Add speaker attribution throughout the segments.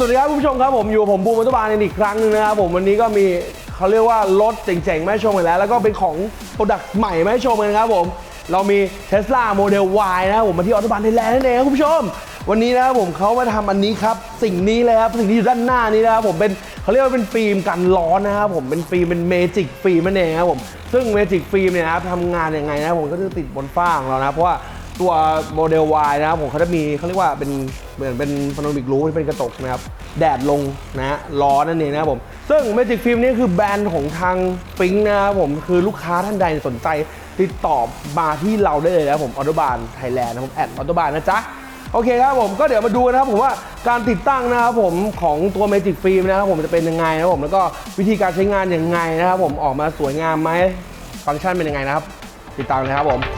Speaker 1: สวัสดีครับคุณผู้ชมครับผมอยู่ผมบูมมัตบาลอีกครั้งหนึงนะครับผมวันนี้ก็มีเขาเรียกว่ารถเจ๋งๆมาให้ชมกันแล้ว แล้วก็เป็นของโปรดักต์ใหม่มาให้ชมกันครับผมเรามี Tesla Model Y นะครับผมมาที่ออโตบานไทยแลนด์นั่นเองครับคุณผู้ชม วันนี้นะครับผมเขามาทำอันนี้ครับ สิ่งนี้เลยครับสิ่งที่อยู่ด้านหน้านี้นะครับผมเป็นเขาเรียกว่าเป็นฟิล์มกันร้อนนะครับผมเป็นฟิล์มเป็นเมจิกฟิล์มนั่นเองครับผมซึ่งเมจิกฟิล์มเนี่ยครับทำงานยังไงนะครับผมก็จะติดบนฝ้าของเรานะเพราะว่า ตัวโมเดล Y นะครับผมเขาจะมีเขาเรียกว่าเป็นเหมือนเป็นพาโนมิกรูที่เป็นกระจกนะครับ แดดลงนะฮะร้อนั่นเองนะครับผม ซึ่ง Magic Film นี่คือแบรนด์ของทางฟิงนะครับผม คือลูกค้าท่านใดสนใจติดต่อมาที่เราได้เลยนะครับผมออโตบานไทยแลนด์นะผมแอดออโตบานนะจ๊ะโอเคครับผมก็เดี๋ยวมาดูนะครับผมว่าการติดตั้งนะครับผมของตัว Magic Film นะครับผมจะเป็นยังไงนะครับผมแล้วก็วิธีการใช้งานยังไงนะครับผมออกมาสวยงามไหมฟังก์ชันเป็นยังไงนะครับ ติดตามเลยครับผม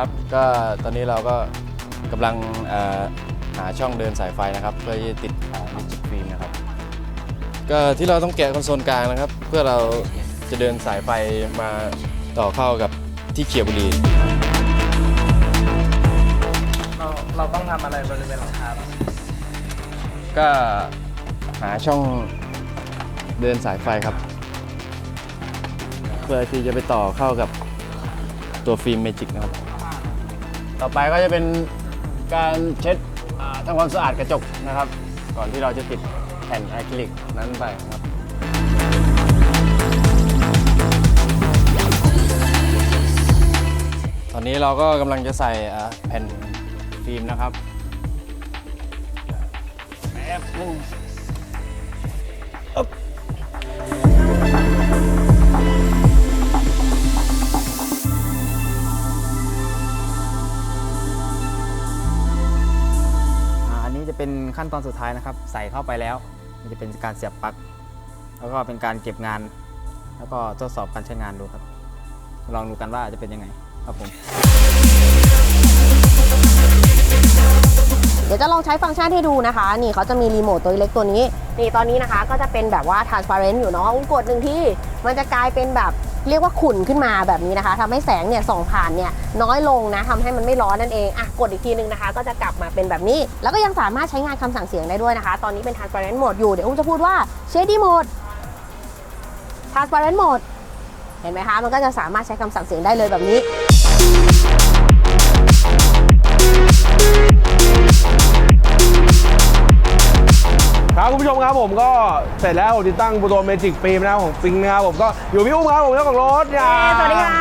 Speaker 2: นะครับ ก็ตอนนี้เราก็กำลังเอ่อหาช่องเดินสายไฟนะครับ เพื่อที่จะติดมิจิกฟิล์มนะครับก็ที่เราต้องแกะคอนโซลกลางนะครับ เพื่อเราจะเดินสายไฟมาต่อเข้ากับที่เขียวบุรี
Speaker 3: เราเราต้องทำอะไรบริเวณหลังคาบ้าง
Speaker 2: ก็หาช่องเดินสายไฟครับ เพื่อที่จะไปต่อเข้ากับตัวฟิล์มเมจิกนะครับ ต่อไปก็จะเป็นการเช็ดอ่าทำความสะอาดกระจกนะครับ ก่อนที่เราจะติดแผ่นอะคริลิกนั้นไปนะครับตอนนี้เราก็กำลังจะใส่อ่าแผ่นฟิล์มนะครับแป๊บนึง
Speaker 3: เป็นขั้นตอนสุดท้ายนะครับ ใส่เข้าไปแล้ว มันจะเป็นการเสียบปลั๊กแล้วก็เป็นการเก็บงาน แล้วก็ทดสอบการใช้งานดูครับ ลองดูกันว่าจะเป็นยังไงครับผม
Speaker 4: เดี๋ยวจะลองใช้ฟังก์ชันให้ดูนะคะ นี่เขาจะมีรีโมทตัวเล็กตัวนี้ นี่ตอนนี้นะคะก็จะเป็นแบบว่า transparent อยู่เนาะอุ้งกดหนึ่งที่มันจะกลายเป็นแบบ เรียกว่าขุ่นขึ้นมาแบบนี้นะคะทำให้แสงเนี่ยส่องผ่านเนี่ยน้อยลงนะทำให้มันไม่ร้อนนั่นเองอะกดอีกทีนึงนะคะ ก็จะกลับมาเป็นแบบนี้ แล้วก็ยังสามารถใช้งานคำสั่งเสียงได้ด้วยนะคะ ตอนนี้เป็น transparent mode อยู่เดี๋ยวอุ้มจะพูดว่า shady mode transparent mode เห็นไหมคะ มันก็จะสามารถใช้คำสั่งเสียงได้เลยแบบนี้
Speaker 1: ครับคุณผู้ชมครับผมก็เสร็จแล้วผมติดตั้งตัวเมจิกฟิล์มนะครับของฟิงนะครับผมก็อยู่พี่อุ้มครับผมเจ้าของรถอย่า
Speaker 4: สวัสดีค่ะ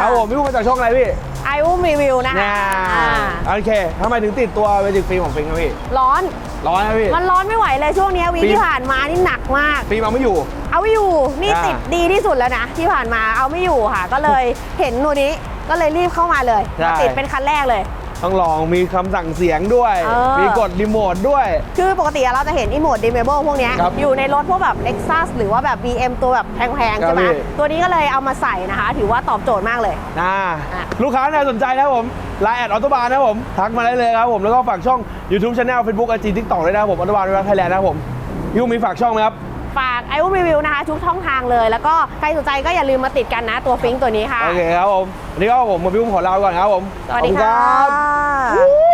Speaker 1: ครับผมพี่อุ้มมาจากช่องอะไรพี่
Speaker 4: ไออุ้มรีวิวนะคะ
Speaker 1: เนี่ย
Speaker 4: อ่า
Speaker 1: โอเคทำไมถึงติดตัวเมจิกฟิล์มของฟิงครับพี่
Speaker 4: ร้อน
Speaker 1: ร้อนนะพี่
Speaker 4: มันร้อนไม่ไหวเลยช่วงเนี้ยวีค
Speaker 1: ปี
Speaker 4: ที่ผ่านมานี่หนักมาก
Speaker 1: ฟิล์มเอาไม่อยู่
Speaker 4: เอาไม่อยู่ นี่
Speaker 1: อ่า
Speaker 4: ติดดีที่สุดแล้วนะ ที่ผ่านมาเอาไม่อยู่ค่ะ ก็เลยเห็นตัวนี้ก็เลยรีบเข้ามาเลยมาติดเป็นคันแรกเลย
Speaker 1: ต้องลองมีคำสั่งเสียงด้วย
Speaker 4: เออ
Speaker 1: มีกดรีโมทด้วย
Speaker 4: คือปกติเราจะเห็นอีโมด d ิเมเบิลพวกเนี้ย
Speaker 1: ครับ
Speaker 4: อยู่ในรถพวกแบบ Lexus หรือว่าแบบ BM ตัวแบบแพงๆ
Speaker 1: ครับ
Speaker 4: ใช่ไหม
Speaker 1: พี่
Speaker 4: ตัวนี้ก็เลยเอามาใส่นะคะ ถือว่าตอบโจทย์มากเลย
Speaker 1: นะ
Speaker 4: อะ
Speaker 1: ลูกค้าท่านใดสนใจนะครับผมไลน์แอดออโตบานนะครับผม ทักมาได้เลยครับผมแล้วก็ฝากช่อง YouTube Channel Facebook IG TikTok ด้วยนะครับผมออโตบานวิวัฒน์ไทยแลนด์นะครับผมพี่อุ้มมีฝากช่องไหมครับ
Speaker 4: ฝากไออุ้มรีวิวนะคะทุกช่องทางเลย แล้วก็ใครสนใจก็อย่าลืมมาติดกันนะตัวฟิงค์ตัวนี้ค่ะ
Speaker 1: โอเคครับผมวันนี้ก็ผมมาพี่อุ้มขอลาไปก่อนครับผม
Speaker 4: สวัสดี
Speaker 1: ขอบณ
Speaker 4: ค่ะ
Speaker 1: รับ